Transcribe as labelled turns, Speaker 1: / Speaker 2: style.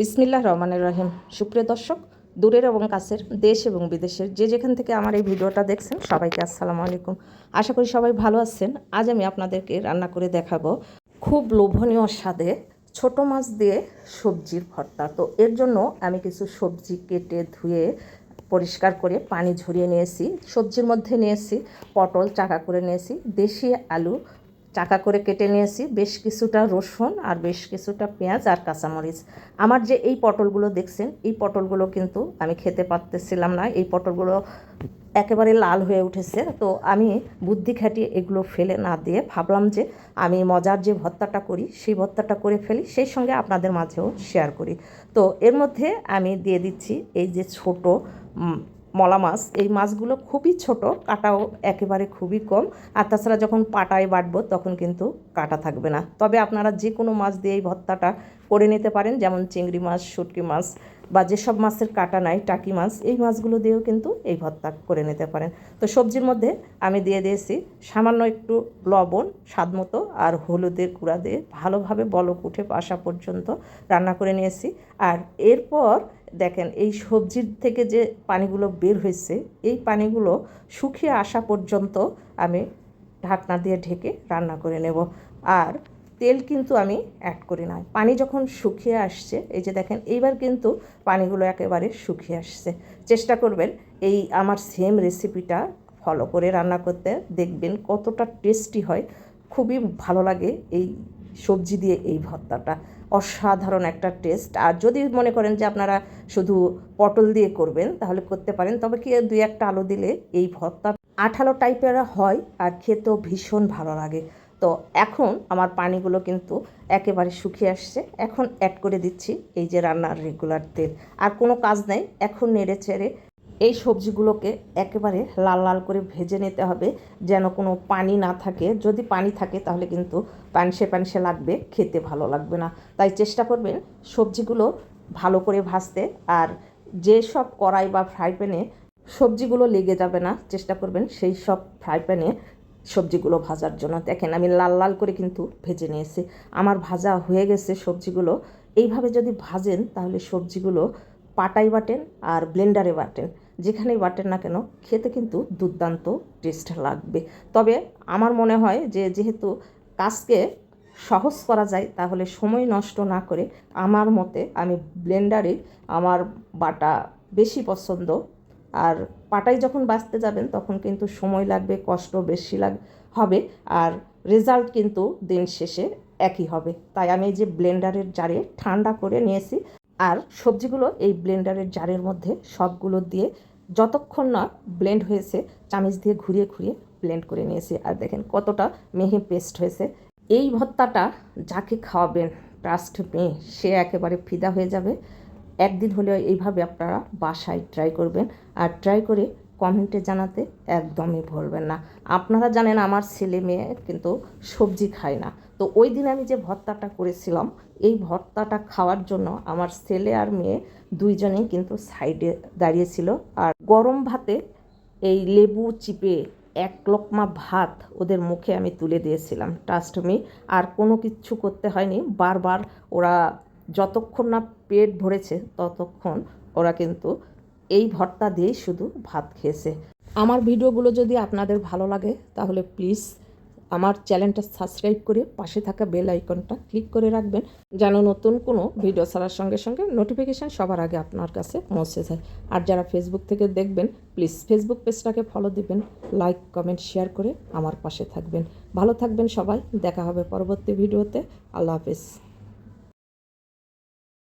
Speaker 1: বিসমিল্লাহ রহমানের রহিম। সুপ্রিয় দর্শক, দূরের এবং কাছের, দেশ এবং বিদেশের যে যেখান থেকে আমার এই ভিডিওটা দেখছেন, সবাইকে আসসালামু আলাইকুম। আশা করি সবাই ভালো আছেন। আজ আমি আপনাদেরকে রান্না করে দেখাবো খুব লোভনীয় স্বাদে ছোট মাছ দিয়ে সবজির ভর্তা। তো এর জন্য আমি কিছু সবজি কেটে ধুয়ে পরিষ্কার করে পানি ঝরিয়ে নিয়েছি। সবজির মধ্যে নিয়েছি পটল চাকা করে নিয়েছি, দেশি আলু চাকা করে কেটে নিয়েছি, বেশ কিছুটা রসুন আর বেশ কিছুটা পেঁয়াজ আর কাঁচামরিচ। আমার যে এই পটলগুলো দেখছেন, এই পটলগুলো কিন্তু আমি খেতে পারতেছিলাম না। এই পটলগুলো একেবারে লাল হয়ে উঠেছে। তো আমি বুদ্ধি খাটিয়ে এগুলো ফেলে না দিয়ে ভাবলাম যে আমি মজার যে ভর্তাটা করি, সেই ভর্তাটা করে ফেলি, সেই সঙ্গে আপনাদের মাঝেও শেয়ার করি। তো এর মধ্যে আমি দিয়ে দিচ্ছি এই যে ছোট মলা মাছ, এই মাছগুলো খুবই ছোট, কাটাও একেবারে খুবই কম। আর তাছাড়া যখন পাটায় বাটব তখন কিন্তু কাটা থাকবে না। তবে আপনারা যে কোনো মাছ দিয়ে এই ভর্তাটা করে নিতে পারেন, যেমন চিংড়ি মাছ, শুটকি মাছ বা যেসব মাছের কাটা নাই, টাকি মাছ, এই মাছগুলো দিয়েও কিন্তু এই ভর্তা করে নিতে পারেন। তো সবজির মধ্যে আমি দিয়ে দিয়েছি সামান্য একটু লবণ, স্বাদ মতো আর হলুদের গুঁড়া দিয়ে ভালোভাবে বলক উঠে আসা পর্যন্ত রান্না করে নিয়েছি। আর এরপর দেখেন এই সবজির থেকে যে পানিগুলো বের হয়েছে, এই পানিগুলো শুকিয়ে আসা পর্যন্ত আমি ঢাকনা দিয়ে ঢেকে রান্না করে নেব। আর তেল কিন্তু আমি অ্যাড করি না। পানি যখন শুকিয়ে আসছে, এই যে দেখেন, এইবার কিন্তু পানিগুলো একেবারে শুকিয়ে আসছে। চেষ্টা করবেন এই আমার সেম রেসিপিটা ফলো করে রান্না করতে। দেখবেন কতটা টেস্টি হয়। খুবই ভালো লাগে এই সবজি দিয়ে এই ভর্তাটা। অসাধারণ একটা টেস্ট আর যদি মনে করেন যে আপনারা শুধু পটল দিয়ে করবেন, তাহলে করতে পারেন। তবে কি দুই একটা আলু দিলে এই ভর্তা আঠালো টাইপের হয়, আর খেতেও ভীষণ ভালো লাগে। তো এখন আমার পানিগুলো কিন্তু একেবারে শুকিয়ে আসছে। এখন অ্যাড করে দিচ্ছি এই যে রান্নার রেগুলার তেল। আর কোনো কাজ নেই, এখন নেড়ে চেড়ে এই সবজিগুলোকে একেবারে লাল লাল করে ভেজে নিতে হবে যেন কোনো পানি না থাকে। যদি পানি থাকে তাহলে কিন্তু পানসে পানসে লাগবে, খেতে ভালো লাগবে না। তাই চেষ্টা করবেন সবজিগুলো ভালো করে ভাজতে। আর যে সব কড়াই বা ফ্রাই প্যানে সবজিগুলো লেগে যাবে না, চেষ্টা করবেন সেই সব ফ্রাই প্যানে সবজিগুলো ভাজার জন্য। দেখেন, আমি লাল লাল করে কিন্তু ভেজে নিয়েছি। আমার ভাজা হয়ে গেছে সবজিগুলো। এইভাবে যদি ভাজেন, তাহলে সবজিগুলো পাটাই বাটেন আর ব্লেন্ডারে বাটেন। যেখানেই বাটেন না কেন, খেতে কিন্তু দুর্দান্ত টেস্ট লাগবে। তবে আমার মনে হয় যে, যেহেতু কাজকে সহজ করা যায়, তাহলে সময় নষ্ট না করে আমার মতে আমি ব্লেন্ডারে আমার বাটা বেশি পছন্দ আর পাটাই যখন বাঁচতে যাবেন, তখন কিন্তু সময় লাগবে, কষ্ট বেশি লাগ, হবে আর রেজাল্ট কিন্তু দিন শেষে একই হবে। তাই আমি এই যে ব্লেন্ডারের জারে ঠান্ডা করে নিয়েছি আর সবজিগুলো এই ব্লেন্ডারের জারের মধ্যে সবগুলো দিয়ে যতক্ষণ না ব্লেন্ড হয়েছে, চামিচ দিয়ে ঘুরিয়ে ঘুরিয়ে ব্লেন্ড করে নিয়েছি। আর দেখেন কতটা মেহে পেস্ট হয়েছে। এই ভত্তাটা যাকে খাওয়াবেন ট্রাস্ট মেয়ে সে একেবারে ফিদা হয়ে যাবে। একদিন হলেও এইভাবে আপনারা বাসায় ট্রাই করবেন। আর ট্রাই করে কমেন্টে জানাতে একদমই ভুলবেন না। আপনারা জানেন আমার ছেলে মেয়ে কিন্তু সবজি খায় না। তো ওই দিন আমি যে ভর্তাটা করেছিলাম, এই ভর্তাটা খাওয়ার জন্য আমার ছেলে আর মেয়ে দুইজনেই কিন্তু সাইডে দাঁড়িয়েছিল। আর গরম ভাতে এই লেবু চিপে এক লোকমা ভাত ওদের মুখে আমি তুলে দিয়েছিলাম। ট্রাস্ট আর কোনো কিচ্ছু করতে হয়নি। বারবার ওরা যতক্ষণ না পেট ভরেছে, ততক্ষণ ওরা কিন্তু এই ভর্তা দিয়েই শুধু ভাত খেয়েছে। আমার ভিডিওগুলো যদি আপনাদের ভালো লাগে, তাহলে প্লিজ আমার চ্যানেলটা সাবস্ক্রাইব করে পাশে থাকা বেল আইকনটা ক্লিক করে রাখবেন, যেন নতুন কোনো ভিডিও ছাড়ার সঙ্গে সঙ্গে নোটিফিকেশান সবার আগে আপনার কাছে পৌঁছে যায়। আর যারা ফেসবুক থেকে দেখবেন প্লিজ ফেসবুক পেজটাকে ফলো দিবেন লাইক কমেন্ট শেয়ার করে আমার পাশে থাকবেন। ভালো থাকবেন সবাই, দেখা হবে পরবর্তী ভিডিওতে আল্লাহ হাফেজ।